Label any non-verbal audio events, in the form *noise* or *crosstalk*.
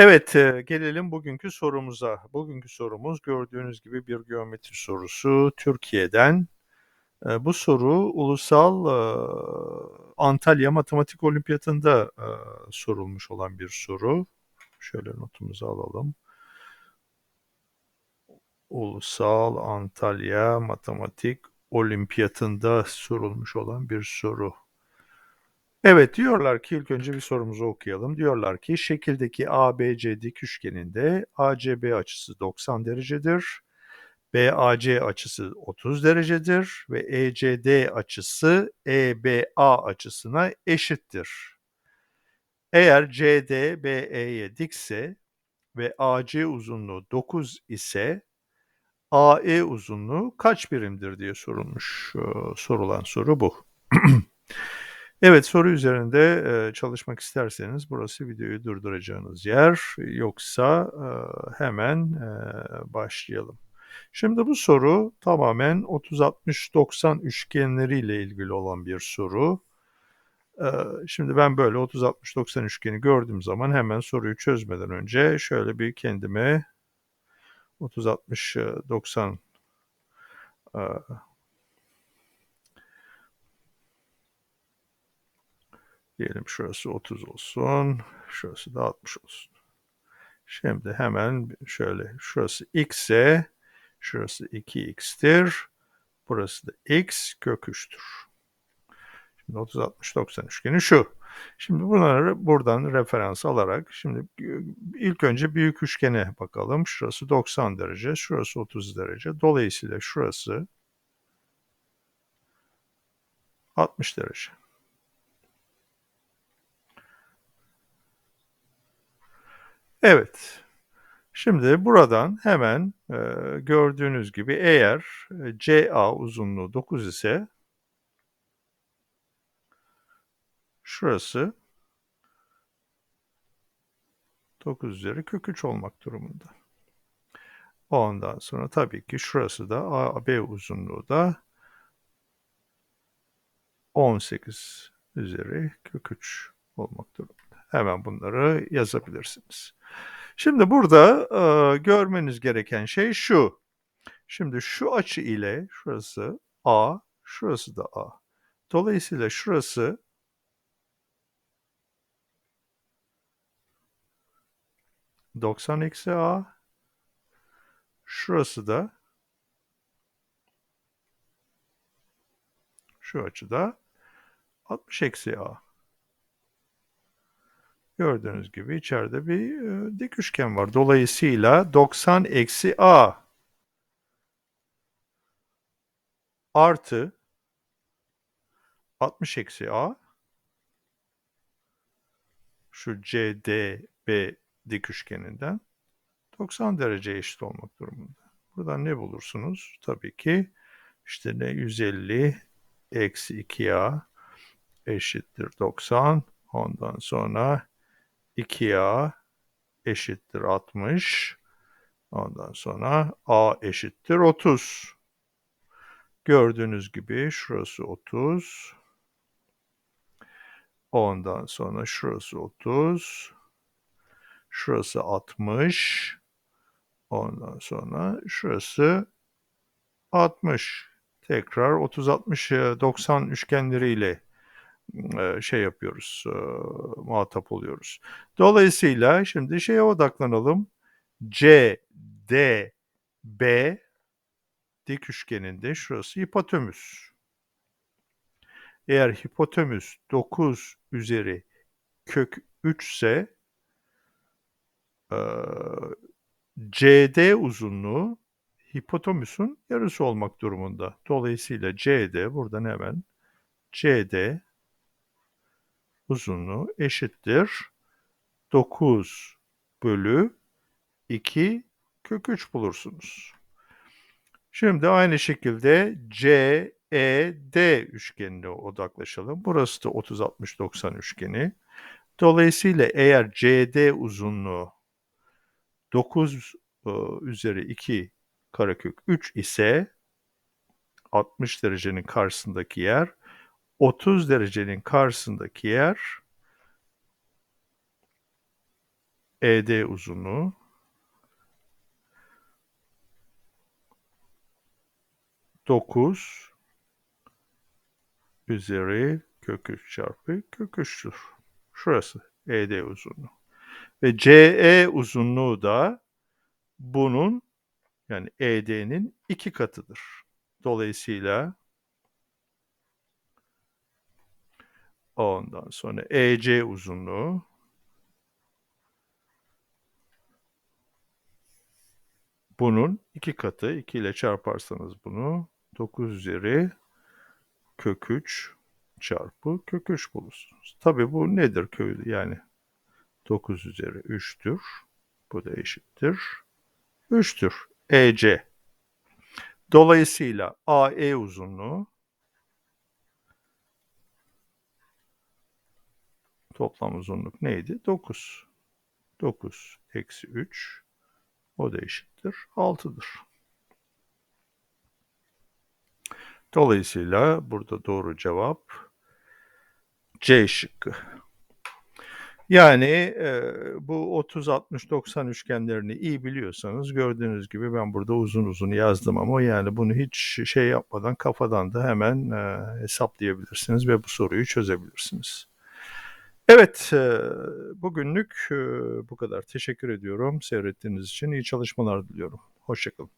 Evet, gelelim bugünkü sorumuza. Bugünkü sorumuz gördüğünüz gibi bir geometri sorusu Türkiye'den. Bu soru ulusal, Antalya Matematik Olimpiyatında, sorulmuş olan bir soru. Şöyle notumuzu alalım. Ulusal Antalya Matematik Olimpiyatında sorulmuş olan bir soru. Evet diyorlar ki ilk önce bir sorumuzu okuyalım. Diyorlar ki şekildeki ABC dik üçgeninde ACB açısı 90 derecedir. BAC açısı 30 derecedir ve ECD açısı EBA açısına eşittir. Eğer CD BE'ye dikse ve AC uzunluğu 9 ise AE uzunluğu kaç birimdir diye sorulmuş. Sorulan soru bu. *clears throat* Evet soru üzerinde e, çalışmak isterseniz burası videoyu durduracağınız yer. Yoksa e, hemen e, başlayalım. Şimdi bu soru tamamen 30-60-90 üçgenleriyle ilgili olan bir soru. E, şimdi ben böyle 30-60-90 üçgeni gördüğüm zaman hemen soruyu çözmeden önce şöyle bir kendime 30-60-90 e, Diyelim şurası 30 olsun. Şurası da 60 olsun. Şimdi hemen şöyle şurası x ise şurası 2x'tir. Burası da x kök 3'tür. Şimdi 30 60 90 üçgeni şu. Şimdi bunları buradan referans alarak şimdi ilk önce büyük üçgene bakalım. Şurası 90 derece, şurası 30 derece. Dolayısıyla şurası 60 derece. Evet. Şimdi buradan hemen e, gördüğünüz gibi eğer e, CA uzunluğu 9 ise şurası 9 üzeri kök 3 olmak durumunda. Ondan sonra tabii ki şurası da AB uzunluğu da 18 üzeri kök 3 olmak durumunda. Hemen bunları yazabilirsiniz. Şimdi burada e, görmeniz gereken şey şu. Şimdi şu açı ile şurası A, şurası da A. Dolayısıyla şurası doksan eksi A, şurası da şu açıda 60 eksi A. Gördüğünüz gibi içeride bir e, dik üçgen var. Dolayısıyla 90 eksi a artı 60 eksi a şu CDB dik üçgeninden 90 derece eşit olmak durumunda. Buradan ne bulursunuz? Tabii ki işte ne 150 eksi 2a eşittir 90. Ondan sonra 2a eşittir 60. Ondan sonra a eşittir 30. Gördüğünüz gibi şurası 30. Ondan sonra şurası 30. Şurası 60. Ondan sonra şurası 60. Tekrar 30 60 90 üçgenleriyle şey yapıyoruz, muhatap oluyoruz. Dolayısıyla şimdi şeye odaklanalım. C, D, B dik üçgeninde şurası hipotenüs. Eğer hipotenüs 9 üzeri kök 3 ise CD uzunluğu hipotenüsün yarısı olmak durumunda. Dolayısıyla CD buradan hemen CD uzunluğu eşittir 9 bölü 2 kök 3 bulursunuz. Şimdi aynı şekilde CED üçgenine odaklaşalım. Burası da 30 60 90 üçgeni. Dolayısıyla eğer CD uzunluğu 9 e, üzeri 2 karekök 3 ise 60 derecenin karşısındaki yer 30 derecenin karşısındaki yer ED uzunluğu dokuz üzeri kök 3 çarpı kök 3'tür. Şurası ED uzunluğu. Ve CE uzunluğu da bunun yani ED'nin iki katıdır. Dolayısıyla ondan sonra EC uzunluğu bunun iki katı. 2 ile çarparsanız bunu 9 üzeri kök 3 çarpı kök 3 bulursunuz. Tabi bu nedir köylü yani 9 üzeri 3'tür. Bu da eşittir. 3'tür. EC. Dolayısıyla AE uzunluğu toplam uzunluk neydi? 9. 9 eksi 3 o da eşittir 6'dır. Dolayısıyla burada doğru cevap C şıkkı. Yani e, bu 30 60 90 üçgenlerini iyi biliyorsanız gördüğünüz gibi ben burada uzun uzun yazdım ama yani bunu hiç şey yapmadan kafadan da hemen e, hesaplayabilirsiniz ve bu soruyu çözebilirsiniz. Evet, bugünlük bu kadar. Teşekkür ediyorum seyrettiğiniz için. İyi çalışmalar diliyorum. Hoşçakalın.